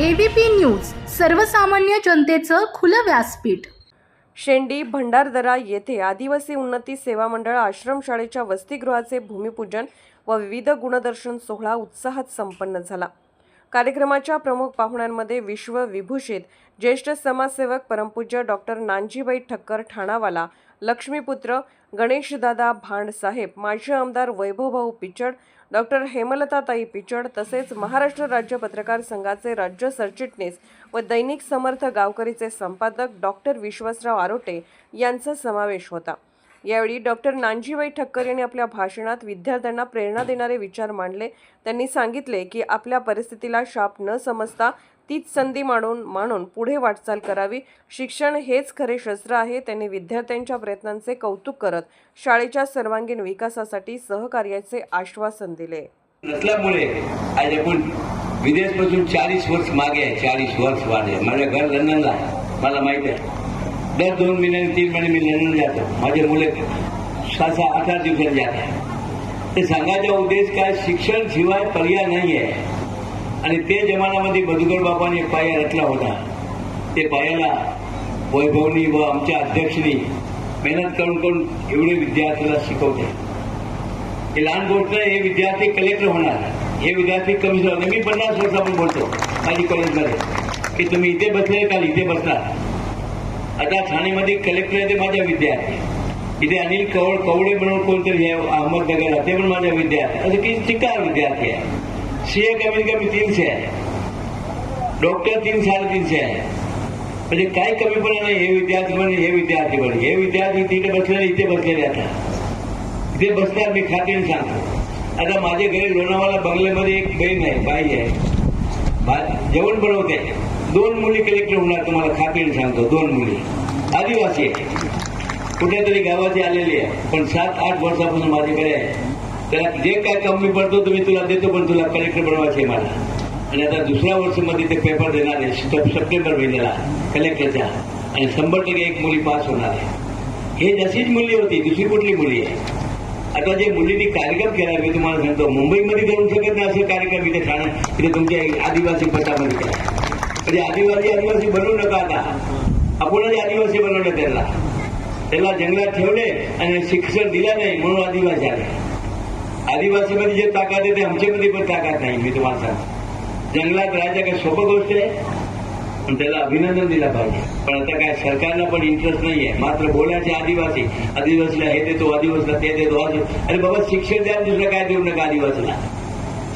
ABP news सर्वसामान्य जनतेचं खुलं व्यासपीठ. शेंडी भंडारदरा येथे आदिवासी उन्नती सेवा मंडळ आश्रमशाळेच्या वसतिगृहाचे भूमिपूजन व विविध गुणदर्शन सोहळा उत्साहात संपन्न झाला. कार्यक्रमाच्या प्रमुख पाहुण्यांमध्ये विश्वविभूषित ज्येष्ठ समाजसेवक परमपूज्य डॉक्टर नानजीबाई ठक्कर ठाणावाला लक्ष्मीपुत्र गणेशदादा भांडसाहेब माजी आमदार वैभवभाऊ पिचड डॉक्टर हेमलताताई पिचड तसेच महाराष्ट्र राज्य पत्रकार संघाचे राज्य सरचिटणीस व दैनिक समर्थ गावकरीचे संपादक डॉक्टर विश्वासराव आरोटे यांचा समावेश होता. यावेळी डॉक्टर नानजीबाई ठक्कर यांनी आपल्या भाषणात विद्यार्थ्यांना प्रेरणा देणारे विचार मांडले. त्यांनी सांगितले की आपल्या परिस्थितीला शाप न समजता तीच संधी मानून मानून पुढे वाटचाल करावी. शिक्षण हेच खरे शस्त्र आहे. त्यांनी विद्यार्थ्यांच्या प्रयत्नांचे कौतुक करत शाळेच्या सर्वांगीण विकासासाठी सहकार्याचे आश्वासन दिले. नसल्यामुळे आज आपण विदेशपासून चाळीस वर्ष मागे आहे. चाळीस वर्ष मागे माझ्या घर लंडनला आहे. मला माहीत आहे. दर दोन महिन्याने तीन महिने मी लंडन जातो. माझे मुले सहा सहा अठरा दिवसात जात आहे ते सांगायचा उद्देश काय? शिक्षण शिवाय पर्याय नाही आहे आणि ते जमान्यामध्ये मधुकर बाबांनी पाया रचला होता. ते पायाला वैभवनी व आमच्या अध्यक्षनी मेहनत करून करून एवढे विद्यार्थ्याला शिकवते हे लहान गोष्ट आहे, हे विद्यार्थी कलेक्टर होणार. हे विद्यार्थी कमिशनर होणार. मी पन्नास वर्षापासून बोलतो माझी कॉलेजमध्ये की तुम्ही इथे बसले काल इथे बसणार आता ठाणेमध्ये कलेक्टर आहे ते माझ्या विद्यार्थी. इथे अनिल कवळ कवडे म्हणून कोणतरी हे अहमदनगरला ते पण माझ्या विद्यार्थी. असं की शिकार विद्यार्थी आहे. सीए कमीत कमी तीनशे आहे डॉक्टर तीन साडेतीनशे आहे म्हणजे काही कमीपणा नाही हे विद्यार्थी म्हणे हे विद्यार्थी म्हणे. हे विद्यार्थी तिथे बसलेले इथे बसलेले आता. इथे बसणार मी खात्रीने सांगतो. आता माझ्या घरी लोणावाला बंगल्यामध्ये एक बहीण आहे बाई आहे. जेवण बनवते. दोन मुली कलेक्टर होणार तुम्हाला खात्रीने सांगतो. दोन मुली. आदिवासी आहे. कुठेतरी गावाची आलेली आहे. पण सात आठ वर्षापासून माझ्याकडे आहे. त्याला जे काय कमी पडतो तुम्ही तुला देतो पण तुला कलेक्टर बनवायचे मला. आणि आता दुसऱ्या वर्षमध्ये ते पेपर देणार आहे. सप्टेंबर महिन्याला कलेक्टरच्या आणि शंभर टक्के एक मुली पास होणार आहे. हे जशीच मुली होती दुसरी कुठली मुली आहे? आता जे मुलींनी कार्यक्रम केला मी तुम्हाला सांगतो मुंबईमध्ये करू शकत नाही असं कार्यक्रम इथे ठाणे इथे तुमच्या आदिवासी पटामध्ये करा म्हणजे आदिवासी आदिवासी बनवू नका आता. आपणच आदिवासी बनवलं त्यांना. त्याला जंगलात ठेवले आणि शिक्षण दिलं नाही म्हणून आदिवासी आले. आदिवासीमध्ये जे ताकद आहे ते आमच्यामध्ये पण ताकद नाही मी तुम्हाला सांगतो. जंगलात राहायचं काही सोपं गोष्ट आहे पण त्याला अभिनंदन दिला पाहिजे. पण आता काय सरकारला पण इंटरेस्ट नाही आहे मात्र बोलायचे आदिवासी आदिवासीला हे देतो आदिवासीला ते देतो आदि- अरे बाबा शिक्षण द्या दुसरं काय देऊ नका आदिवासीला.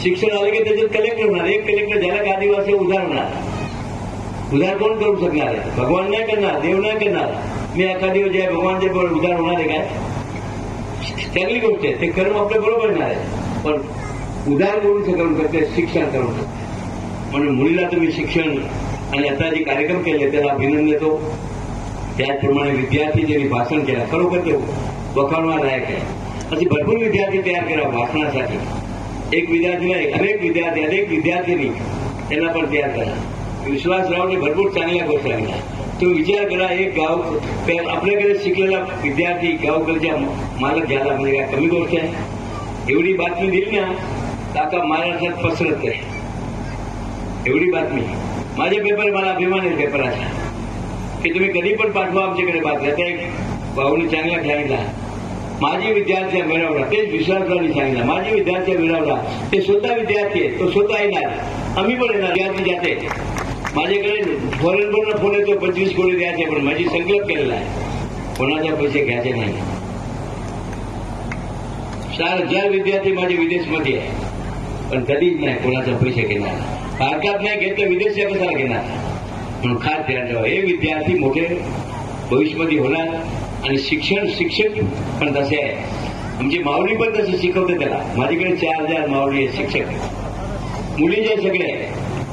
शिक्षण आलं की त्याच्यात कलेक्टर होणार एक कलेक्टर झाला का आदिवासी उधार होणार. उधार कोण करू शकणार आहे? भगवान नाही करणार देव नाही करणार. मी एखादी दिवस जे भगवानचे बरोबर उधार होणार आहे काय? चांगली गोष्ट आहे ते कर्म आपल्या बरोबर येणार आहे पण उधार करून करून करते शिक्षण करून शकते म्हणून मुलीला तुम्ही शिक्षण आणि आता जे कार्यक्रम केले त्याला अभिनंदन देतो त्याचप्रमाणे विद्यार्थी ज्यांनी भाषण केलं खरोखर ते वखाणवालायक आहे असे भरपूर विद्यार्थी तयार करा भाषणासाठी एक विद्यार्थी नाही अनेक विद्यार्थी अनेक विद्यार्थिनी त्यांना पण तयार करा विश्वासरावने भरपूर चांगल्या गोष्टी सांगितल्या तो विचार करा एक गाव आपल्याकडे शिकलेला विद्यार्थी गावकडच्या मालक झाला म्हणजे काय कमी गोष्ट आहे? एवढी बातमी दिली ना तर आता महाराष्ट्रात पसरत आहे. एवढी बातमी. माझे पेपर मला अभिमान आहे पेपराचा. की तुम्ही कधी पण पाठवा आमच्याकडे बातमी आता एक भाऊने चांगला सांगितला. माझी विद्यार्थी मिळवला. तेच विश्वासरावनी सांगितलं. माझी विद्यार्थी मिळवला. ते स्वतः विद्यार्थी आहेत. तो स्वतः येणार. आम्ही पण येणार. विद्यार्थी जाते. माझ्याकडे फॉरेन पण फोन येतो पंचवीस कोटी द्यायचे पण माझी संकल्प केलेला आहे. कोणाचे पैसे घ्यायचे नाही. चार हजार विद्यार्थी माझे विदेशमध्ये आहे पण कधीच नाही कोणाचा पैसे घेणार. भारतात नाही घेतलं विदेश कशाला घेणार? म्हणून खास ध्यान ठेवा. हे विद्यार्थी मोठे भविष्यामध्ये होणार आणि शिक्षण शिक्षक पण तसे आहे. आमची माऊली पण तसे शिकवते त्याला. माझ्याकडे चार हजार माऊली आहे शिक्षक. मुली जे सगळे आहे